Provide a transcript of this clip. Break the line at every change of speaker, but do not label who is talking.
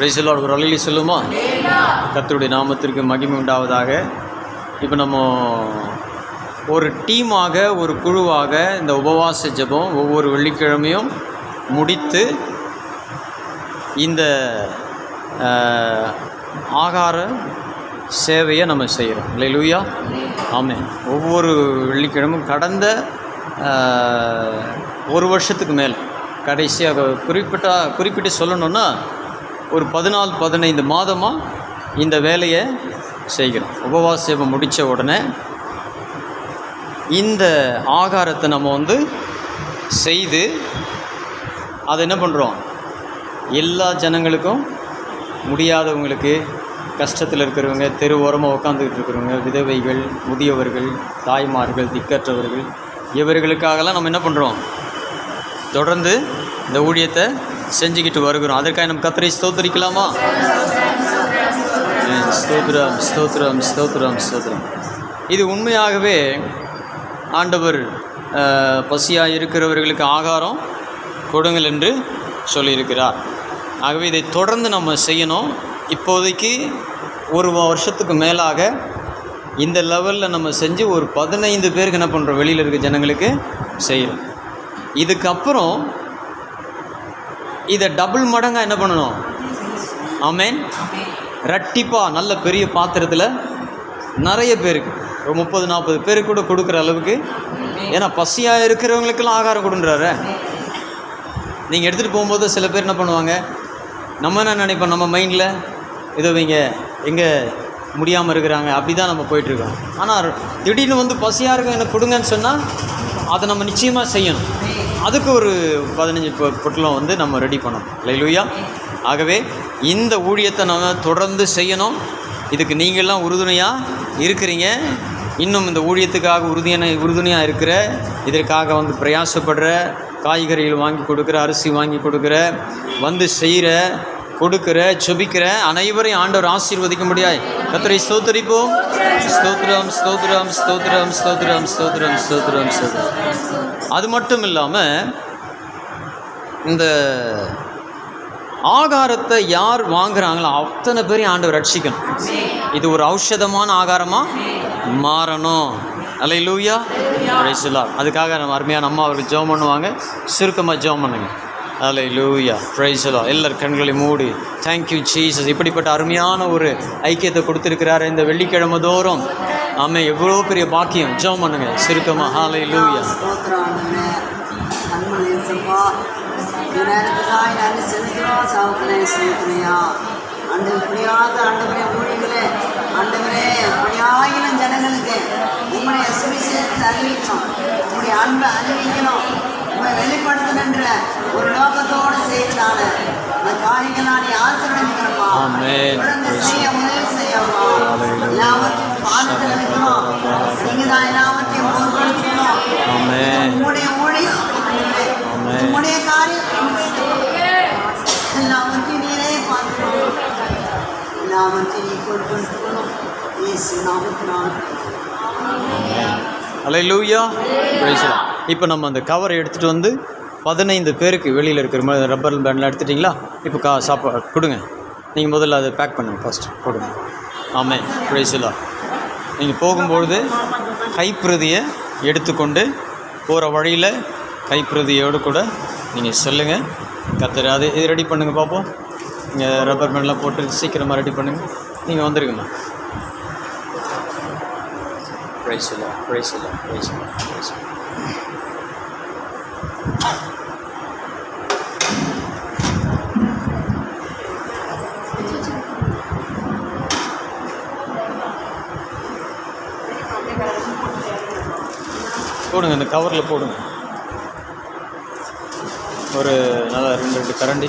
பிரைசலோட ஒரு அலையில சொல்லுமா? கத்தருடைய நாமத்திற்கு மகிமை உண்டாவதாக. இப்போ நம்ம ஒரு டீமாக ஒரு குழுவாக இந்த உபவாச ஜெபம் ஒவ்வொரு வெள்ளிக்கிழமையும் முடித்து இந்த ஆகார சேவையை நம்ம செய்கிறோம் இல்லை லூயா ஆமாம் ஒவ்வொரு வெள்ளிக்கிழமும் கடந்த ஒரு வருஷத்துக்கு மேல் கடைசியாக குறிப்பிட்ட குறிப்பிட்டு சொல்லணுன்னா ஒரு பதினாலு பதினைந்து மாதமாக இந்த வேலையை செய்கிறோம். உபவாச சேவை முடித்த உடனே இந்த ஆகாரத்தை நம்ம வந்து செய்து அதை என்ன பண்ணுறோம் எல்லா ஜனங்களுக்கும் முடியாதவங்களுக்கு கஷ்டத்தில் இருக்கிறவங்க தெரு ஓரமாக உட்காந்துக்கிட்டு இருக்கிறவங்க விதவைகள் முதியவர்கள் தாய்மார்கள் திக்கற்றவர்கள் இவர்களுக்காகலாம் நம்ம என்ன பண்ணுறோம் தொடர்ந்து இந்த ஊழியத்தை செஞ்சுக்கிட்டு வருகிறோம். அதற்காக நம்ம கத்தரை ஸ்தோத்தரிக்கலாமா? ஸ்தோத்ரம் ஸ்தோத்ரம் ஸ்தோத்ரம் ஸ்தோத்ரம் இது உண்மையாகவே ஆண்டவர் பசியாக இருக்கிறவர்களுக்கு ஆகாரம் கொடுங்கள் என்று சொல்லியிருக்கிறார். ஆகவே இதை தொடர்ந்து நம்ம செய்யணும். இப்போதைக்கு ஒரு வருஷத்துக்கு மேலாக இந்த லெவலில் நம்ம செஞ்சு ஒரு பதினைந்து பேருக்கு என்ன பண்ணுறோம் வெளியில் இருக்க ஜனங்களுக்கு செய்கிறோம் இதுக்கப்புறம் இதை டபுள் மடங்காக என்ன பண்ணணும்? ஆமேன். ரட்டிப்பாக நல்ல பெரிய பாத்திரத்தில் நிறைய பேருக்கு ஒரு முப்பது நாற்பது பேர் கூட கொடுக்குற அளவுக்கு. ஏன்னா பசியாக இருக்கிறவங்களுக்கெல்லாம் ஆகாரம் கொடுன்றாரு. நீங்கள் எடுத்துகிட்டு போகும்போது சில பேர் என்ன பண்ணுவாங்க? நம்ம என்ன நினைப்போம்? நம்ம மைண்டில் இதோ இவங்க எங்கே முடியாமல் இருக்கிறாங்க. அப்படி தான் நம்ம போயிட்டுருக்கோம். ஆனால் திடீர்னு வந்து பசியாக இருக்கும் எனக்கு கொடுங்கன்னு சொன்னால் அதை நம்ம நிச்சயமாக செய்யணும். அதுக்கு ஒரு பதினஞ்சு பொட்டலம் வந்து நம்ம ரெடி பண்ணணும் லைலூயா ஆகவே இந்த ஊழியத்தை நம்ம தொடர்ந்து செய்யணும். இதுக்கு நீங்கள்லாம் உறுதுணையாக இருக்கிறீங்க. இன்னும் இந்த ஊழியத்துக்காக உறுதியான உறுதுணையாக இருக்கிற இதற்காக வந்து பிரயாசப்படுற காய்கறிகள் வாங்கி கொடுக்குற அரிசி வாங்கி கொடுக்குற வந்து செய்கிற கொடுக்கிற செபிக்கிற அனைவரையும் ஆண்டவர் ஆசீர்வதிக்க முடியாது கத்தரை ஸ்தோத்தரிப்போம். ஸ்தோத்ரம் ஸ்தோத்ரம் ஸ்தோத்ரம் ஸ்தோத்ரம் ஸ்தோத்ரம் ஸ்தோத்ரம் ஸ்தோத்ரம் அது மட்டும் இல்லாமல் இந்த ஆகாரத்தை யார் வாங்குறாங்களோ அத்தனை பேரையும் ஆண்டவர் ரட்சிக்கணும். இது ஒரு ஔஷதமான ஆகாரமாக மாறணும். அலை லூயா அதுக்காக நம்ம அருமையான அம்மா அவருக்கு ஜெபம் பண்ணுவாங்க. சுருக்கமாக ஜெபம் பண்ணுங்க. அலை லூயா ப்ரைஸ்லா எல்லார் கண்களையும் மூடி. தேங்க்யூ ஜீசஸ் இப்படிப்பட்ட அருமையான ஒரு ஐக்கியத்தை கொடுத்துருக்கிறாரு இந்த வெள்ளிக்கிழமை தோறும். ஆமாம் எவ்வளோ பெரிய பாக்கியம். ஜெபம் பண்ணுங்க. சுருக்கமாக ஹாலை லூயா
ஸ்தோத்திரம் இப்படியாக ஆண்டவரே ஊழியர்களே ஆண்டவரே இப்படியாயிரம் ஜனங்களுக்கு உங்களுடைய சுவிசேஷத்தை அறிவிக்கணும் உங்களுடைய அன்பை அறிவிக்கணும் உங்களை வெளிப்படுத்தணுன்ற ஒரு நோக்கத்தோடு செய்யறதால அந்த காரியங்கள் நீ ஆசீர்வதிக்கிறப்பா
ஆமென்.
தொடர்ந்து செய்ய உதவி செய்யப்பா எல்லாவற்றையும் பாதத்தில் நீங்க தான் எல்லாவற்றையும் பொருட்படுத்தணும். உங்களுடைய ஊழியம். உங்களுடைய காரியம். எல்லாவற்றையும் நீரே பார்க்கணும் எல்லாவற்றையும் நீ பொருட்படுத்தணும் இயேசு நாமத்தினால்.
அலை லூயா இப்போ நம்ம அந்த கவரை எடுத்துகிட்டு வந்து பதினைந்து பேருக்கு வெளியில் இருக்கிற மாதிரி ரப்பர் பேண்ட்லாம் எடுத்துட்டிங்களா? இப்போ கா சாப்பாடு கொடுங்க. நீங்கள் முதல்ல அதை பேக் பண்ணுங்கள் ஃபஸ்ட் கொடுங்க. ஆமாம் பிரைஸ்லா நீங்கள் போகும்பொழுது கைப்பிரதியை எடுத்துக்கொண்டு போகிற வழியில் கைப்பிரதியோடு கூட நீங்கள் சொல்லுங்கள் கத்தர் அது இது ரெடி பண்ணுங்கள் பார்ப்போம் நீங்கள் ரப்பர் பேண்ட்லாம் போட்டு சீக்கிரமாக ரெடி பண்ணுங்கள் நீங்கள் வந்துருங்கம்மா. Lord, praise the Lord. போடுங்க இந்த கவரில் போடுங்க ஒரு நல்லா ரெண்டு ரெண்டு கரண்டி